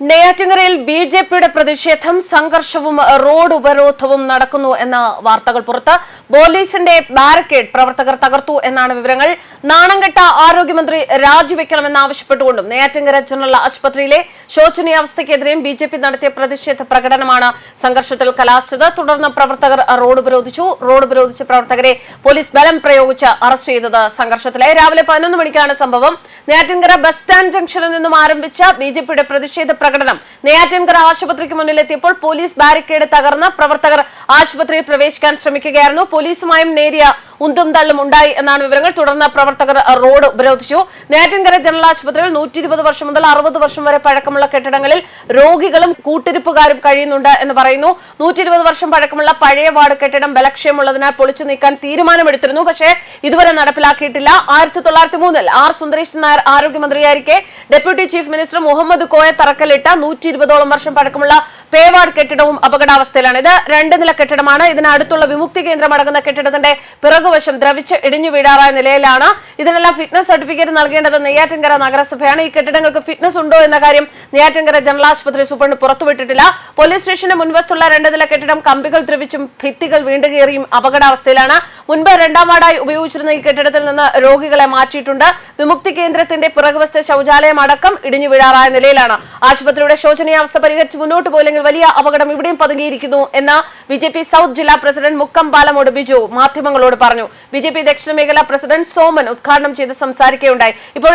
നെയ്യാറ്റിങ്കരയിൽ B J പിയുടെ പ്രതിഷേധം സംഘർഷവും road ഉപരോധവും നടക്കുന്നു എന്ന വാർത്തകൾ പുറത്ത്. പോലീസിന്റെ ബാരിക്കേഡ് പ്രവർത്തകർ തകർത്തു എന്നാണ് വിവരങ്ങൾ. നാണംകെട്ട ആരോഗ്യമന്ത്രി രാജിവെക്കണമെന്നാവശ്യപ്പെട്ടുകൊണ്ടും നെയ്യാറ്റിങ്ങര ജനറൽ ആശുപത്രിയിലെ ശോചനീയാവസ്ഥയ്ക്കെതിരെയും ബി ജെ പി നടത്തിയ പ്രതിഷേധ പ്രകടനമാണ് സംഘർഷത്തിൽ കലാശിച്ചത്. തുടർന്ന് പ്രവർത്തകർ റോഡ് ഉപരോധിച്ചു. റോഡ് ഉപരോധിച്ച പ്രവർത്തകരെ പോലീസ് ബലം പ്രയോഗിച്ച് അറസ്റ്റ് ചെയ്തത് സംഘർഷത്തിലായി. രാവിലെ പതിനൊന്ന് മണിക്കാണ് സംഭവം. നെയ്യാറ്റിങ്ങര ബസ് സ്റ്റാൻഡ് ജംഗ്ഷനിൽ നിന്നും ആരംഭിച്ച ബി ജെ പിയുടെ പ്രതിഷേധ പ്രകടനം. നെയ്യാറ്റിൻകര ആശുപത്രിക്ക് മുന്നിലെത്തിയപ്പോൾ പോലീസ് ബാരിക്കേഡ് തകർന്ന് പ്രവർത്തകർ ആശുപത്രിയിൽ പ്രവേശിക്കാൻ ശ്രമിക്കുകയായിരുന്നു. പോലീസുമായും നേരിയ ഉന്തും തള്ളും ഉണ്ടായി എന്നാണ് വിവരങ്ങൾ. തുടർന്ന് പ്രവർത്തകർ റോഡ് ഉപരോധിച്ചു. നേറ്റൻകര ജനറൽ ആശുപത്രിയിൽ നൂറ്റി ഇരുപത് വർഷം മുതൽ അറുപത് വർഷം വരെ പഴക്കമുള്ള കെട്ടിടങ്ങളിൽ രോഗികളും കൂട്ടിരിപ്പുകാരും കഴിയുന്നുണ്ട് എന്ന് പറയുന്നു. നൂറ്റി ഇരുപത് വർഷം പഴക്കമുള്ള പഴയ വാർഡ് കെട്ടിടം ബലക്ഷയമുള്ളതിനാൽ പൊളിച്ചു നീക്കാൻ തീരുമാനമെടുത്തിരുന്നു. പക്ഷേ ഇതുവരെ നടപ്പിലാക്കിയിട്ടില്ല. ആയിരത്തി തൊള്ളായിരത്തി മൂന്നിൽ R Sundaresan Nair ആരോഗ്യമന്ത്രിയായിരിക്കെ. Deputy chief minister Muhammad Koya തറക്കല്ലിട്ട നൂറ്റി ഇരുപതോളം വർഷം പഴക്കമുള്ള പേവാർഡ് കെട്ടിടവും അപകടാവസ്ഥയിലാണ്. ഇത് രണ്ട് നില കെട്ടിടമാണ്. ഇതിനടുത്തുള്ള വിമുക്തി കേന്ദ്രം അടങ്ങുന്ന കെട്ടിടത്തിന്റെ പിറകുവശം ദ്രവിച്ച് ഇടിഞ്ഞു വീടാറായ നിലയിലാണ്. ഇതിനെല്ലാം ഫിറ്റ്നസ് സർട്ടിഫിക്കറ്റ് നൽകേണ്ടത് നെയ്യാറ്റിൻകര നഗരസഭയാണ്. ഈ കെട്ടിടങ്ങൾക്ക് ഫിറ്റ്നസ് ഉണ്ടോ എന്ന കാര്യം നെയ്യാറ്റിൻകര ജനറൽ ആശുപത്രി സൂപ്രണ്ട് പുറത്തുവിട്ടിട്ടില്ല. പോലീസ് സ്റ്റേഷന് മുൻവശത്തുള്ള രണ്ട് നില കെട്ടിടം കമ്പികൾ ദ്രവിച്ചും ഭിത്തികൾ വീണ്ടുകയറിയും അപകടാവസ്ഥയിലാണ്. മുൻപ് രണ്ടാം വാർഡായി ഉപയോഗിച്ചിരുന്ന ഈ കെട്ടിടത്തിൽ നിന്ന് രോഗികളെ മാറ്റിയിട്ടുണ്ട്. വിമുക്തി കേന്ദ്രത്തിന്റെ പിറകുവശത്തെ ശൗചാലയം അടക്കം ഇടിഞ്ഞു വീടാറായ നിലയിലാണ്. ആശുപത്രിയുടെ ശോചനീയാവസ്ഥ പരിഹരിച്ച് മുന്നോട്ട് പോയില്ലെങ്കിൽ വലിയ അപകടം ഇവിടെയും പതുങ്ങിയിരിക്കുന്നു എന്ന് ബി ജെ പി സൗത്ത് ജില്ലാ പ്രസിഡന്റ് മുക്കം പാലമോട് ബിജു മാധ്യമങ്ങളോട് പറഞ്ഞു. ബി ജെ പി ദക്ഷിണ മേഖലാ പ്രസിഡന്റ് സോമൻ ഉദ്ഘാടനം ചെയ്ത് സംസാരിക്കുകയുണ്ടായി. ഇപ്പോൾ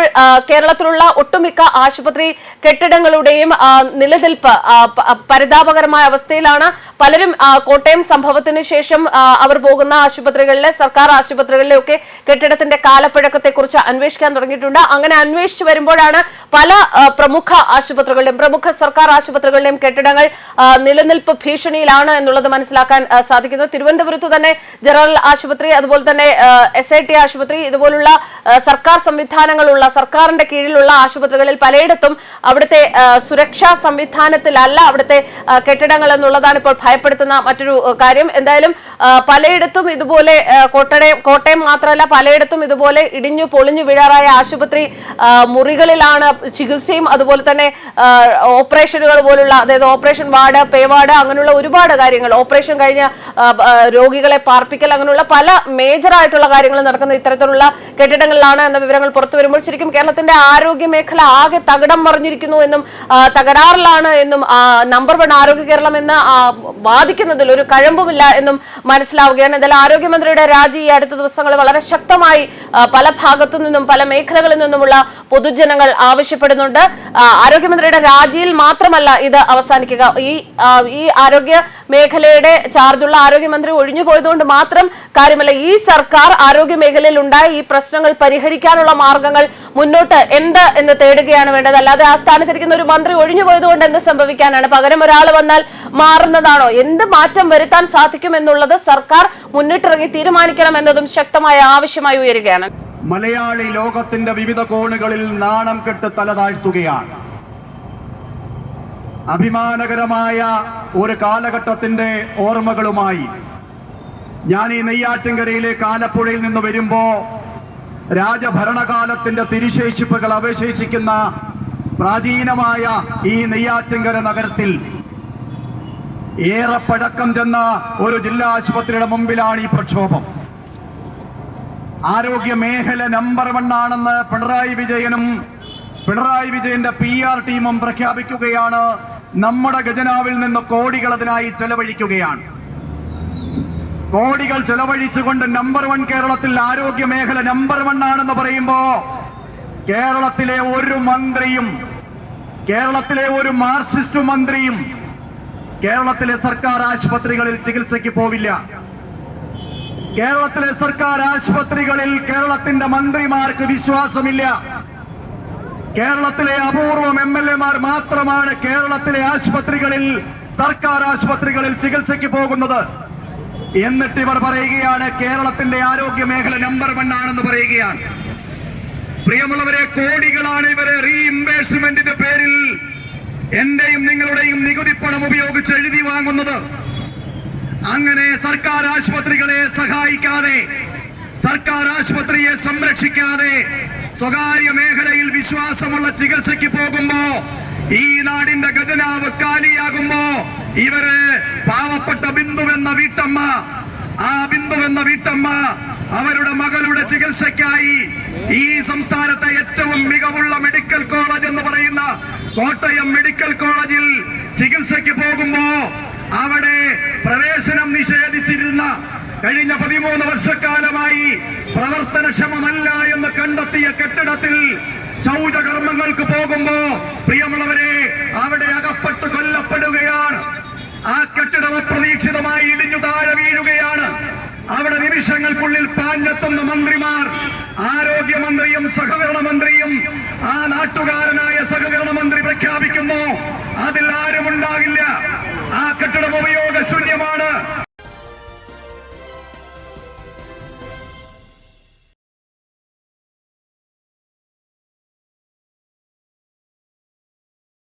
കേരളത്തിലുള്ള ഒട്ടുമിക്ക ആശുപത്രി കെട്ടിടങ്ങളുടെയും നിലനിൽപ്പ് പരിതാപകരമായ അവസ്ഥയിലാണ് പലരും കോട്ടയം സംഭവത്തിന് ശേഷം അവർ പോകുന്ന ആശുപത്രികളിലെ സർക്കാർ ആശുപത്രികളിലെയൊക്കെ കെട്ടിടത്തിന്റെ കാലപ്പഴക്കത്തെ കുറിച്ച് അന്വേഷിക്കാൻ തുടങ്ങിയിട്ടുണ്ട്. അങ്ങനെ അന്വേഷിച്ചു വരുമ്പോഴാണ് പല പ്രമുഖ ആശുപത്രികളുടെയും പ്രമുഖ സർക്കാർ ആശുപത്രികളുടെയും കെട്ടിടങ്ങൾ നിലനിൽപ്പ് ഭീഷണിയിലാണ് എന്നുള്ളത് മനസ്സിലാക്കാൻ സാധിക്കുന്നത്. തിരുവനന്തപുരത്ത് തന്നെ ജനറൽ ആശുപത്രി അതുപോലെ തന്നെ എസ് ഐ ടി ആശുപത്രി ഇതുപോലുള്ള സർക്കാർ സംവിധാനങ്ങളുള്ള സർക്കാരിന്റെ കീഴിലുള്ള ആശുപത്രികളിൽ പലയിടത്തും അവിടുത്തെ സുരക്ഷാ സംവിധാനത്തിലല്ല അവിടുത്തെ കെട്ടിടങ്ങൾ എന്നുള്ളതാണ് ഇപ്പോൾ ഭയപ്പെടുത്തുന്ന മറ്റൊരു കാര്യം. എന്തായാലും പലയിടത്തും ഇതുപോലെ കോട്ടയം കോട്ടയം മാത്രമല്ല പലയിടത്തും ഇതുപോലെ ഇടിഞ്ഞു പൊളിഞ്ഞു വീഴാറായ ആശുപത്രി മുറികളിലാണ് ചികിത്സയും അതുപോലെ തന്നെ ഓപ്പറേഷനുകൾ പോലുള്ള അതായത് ഓപ്പറേഷൻ വാർഡ് പേ വാർഡ് അങ്ങനെയുള്ള ഒരുപാട് കാര്യങ്ങൾ. ഓപ്പറേഷൻ കഴിഞ്ഞ രോഗികളെ പാർപ്പിക്കൽ അങ്ങനെയുള്ള പല മേജർ ആയിട്ടുള്ള കാര്യങ്ങൾ നടക്കുന്ന ഇത്തരത്തിലുള്ള കെട്ടിടങ്ങളിലാണ് എന്ന വിവരങ്ങൾ പുറത്തു വരുമ്പോൾ ശരിക്കും കേരളത്തിന്റെ ആരോഗ്യ മേഖല ആകെ തകിടം മറിഞ്ഞിരിക്കുന്നു എന്നും തകരാറിലാണ് എന്നും നമ്പർ വൺ ആരോഗ്യ കേരളം എന്ന് വാദിക്കുന്നതിൽ ഒരു കഴമ്പുമില്ല എന്നും മനസ്സിലാവുകയാണ്. എന്തായാലും ആരോഗ്യമന്ത്രിയുടെ രാജി ഈ അടുത്ത ദിവസങ്ങൾ വളരെ ശക്തമായി പല ഭാഗത്തു നിന്നും പല മേഖലകളിൽ നിന്നുമുള്ള പൊതുജനങ്ങൾ ആവശ്യപ്പെടുന്നുണ്ട്. ആരോഗ്യമന്ത്രിയുടെ രാജിയിൽ മാത്രമല്ല ഇത് അവസാനിക്കുക ഈ ഈ ആരോഗ്യ മേഖലയുടെ ചാർജുള്ള ആരോഗ്യമന്ത്രി ഒഴിഞ്ഞു പോയതുകൊണ്ട് മാത്രം കാര്യമല്ല ഈ സർക്കാർ ആരോഗ്യ മേഖലയിൽ ഉണ്ടായ ഈ പ്രശ്നങ്ങൾ പരിഹരിക്കാനുള്ള മാർഗങ്ങൾ മുന്നോട്ട് എന്ത് എന്ന് തേടുകയാണ് വേണ്ടത്. അല്ലാതെ ആ സ്ഥാനത്തിരിക്കുന്ന ഒരു മന്ത്രി ഒഴിഞ്ഞു പോയതുകൊണ്ട് എന്ത് സംഭവിക്കാനാണ്? പകരം ഒരാൾ വന്നാൽ മാറുന്നതാണോ? എന്ത് മാറ്റം വരുത്താൻ സാധിക്കും എന്നുള്ളത് സർക്കാർ മുന്നിട്ടിറങ്ങി തീരുമാനിക്കണം എന്നതും ശക്തമായ ആവശ്യമായി ഉയരുകയാണ്. മലയാളി ലോകത്തിന്റെ വിവിധ കോണുകളിൽ നാണം കെട്ട് തലതാഴ്ത്തുകയാണ് അഭിമാനകരമായ ഒരു കാലഘട്ടത്തിന്റെ ഓർമ്മകളുമായി ഞാൻ ഈ നെയ്യാറ്റിൻകരയിലെ ആലപ്പുഴയിൽ നിന്ന് വരുമ്പോ രാജഭരണകാലത്തിന്റെ തിരിശേഷിപ്പുകൾ അവശേഷിക്കുന്ന പ്രാചീനമായ ഈ നെയ്യാറ്റിൻകര നഗരത്തിൽ ഏറെ പഴക്കം ചെന്ന ഒരു ജില്ലാ ആശുപത്രിയുടെ മുമ്പിലാണ് ഈ പ്രക്ഷോഭം. ആരോഗ്യ മേഖല നമ്പർ വൺ ആണെന്ന് പിണറായി വിജയനും പിണറായി വിജയന്റെ പി ആർ ടീമും പ്രഖ്യാപിക്കുകയാണ്. നമ്മുടെ ഖജനാവിൽ നിന്ന് കോടികൾ അതിനായി ചെലവഴിക്കുകയാണ്. കോടികൾ ചെലവഴിച്ചുകൊണ്ട് നമ്പർ വൺ കേരളത്തിൽ ആരോഗ്യ മേഖല നമ്പർ വൺ ആണെന്ന് പറയുമ്പോ കേരളത്തിലെ ഒരു മന്ത്രിയും കേരളത്തിലെ ഒരു മാർക്സിസ്റ്റ് മന്ത്രിയും കേരളത്തിലെ സർക്കാർ ആശുപത്രികളിൽ ചികിത്സയ്ക്ക് പോവില്ല. കേരളത്തിലെ സർക്കാർ ആശുപത്രികളിൽ കേരളത്തിന്റെ മന്ത്രിമാർക്ക് വിശ്വാസമില്ല. കേരളത്തിലെ അപൂർവം എം എൽ എമാർ മാത്രമാണ് കേരളത്തിലെ ആശുപത്രികളിൽ സർക്കാർ ആശുപത്രികളിൽ ചികിത്സയ്ക്ക് പോകുന്നത്. എന്നിട്ട് ഇവർ പറയുകയാണ് കേരളത്തിന്റെ ആരോഗ്യ മേഖല നമ്പർ വൺ ആണെന്ന് പറയുകയാണ്. പ്രിയമുള്ളവരെ കോടികളാണ് ഇവരെ റീഇംബേഴ്സ്മെന്റിന്റെ പേരിൽ എന്റെയും നിങ്ങളുടെയും നികുതി പണം ഉപയോഗിച്ച് എഴുതി വാങ്ങുന്നത്. അങ്ങനെ സർക്കാർ ആശുപത്രികളെ സഹായിക്കാതെ സർക്കാർ ആശുപത്രിയെ സംരക്ഷിക്കാതെ സ്വകാര്യ മേഖലയിൽ വിശ്വാസമുള്ള ചികിത്സയ്ക്ക് പോകുമ്പോ ഈ നാടിന്റെ ഖജനാവ് കാലിയാകുമ്പോ ഇവർ പാവപ്പെട്ട ബിന്ദു എന്ന വീട്ടമ്മ ആ ബിന്ദു എന്ന വീട്ടമ്മ അവരുടെ മകളുടെ ചികിത്സയ്ക്കായി ഈ സംസ്ഥാനത്തെ ഏറ്റവും മികവുള്ള മെഡിക്കൽ കോളേജ് എന്ന് പറയുന്ന കോട്ടയം മെഡിക്കൽ കോളേജിൽ ചികിത്സയ്ക്ക് പോകുമ്പോ അവിടെ പ്രവേശനം നിഷേധിച്ചിരുന്ന കഴിഞ്ഞ പതിമൂന്ന് വർഷക്കാലമായി പ്രവർത്തനക്ഷമമല്ല എന്ന് കണ്ടെത്തിയ കെട്ടിടത്തിൽ ശൗചകർമ്മങ്ങൾക്ക് പോകുമ്പോ പ്രിയമുള്ളവരെ അവിടെ അകപ്പെട്ട് കൊല്ലപ്പെടുകയാണ്. ആ കെട്ടിടം അപ്രതീക്ഷിതമായി ഇടിഞ്ഞു താഴെ വീഴുകയാണ്. അവിടെ നിമിഷങ്ങൾക്കുള്ളിൽ പാഞ്ഞെത്തുന്ന മന്ത്രിമാർ ആരോഗ്യമന്ത്രിയും സഹകരണ മന്ത്രിയും ആ നാട്ടുകാരനായ സഹകരണ മന്ത്രി പ്രഖ്യാപിക്കുന്നു അതിൽ ആരും ഉണ്ടാകില്ല ആ കെട്ടിടം ഉപയോഗശൂന്യമാണ്.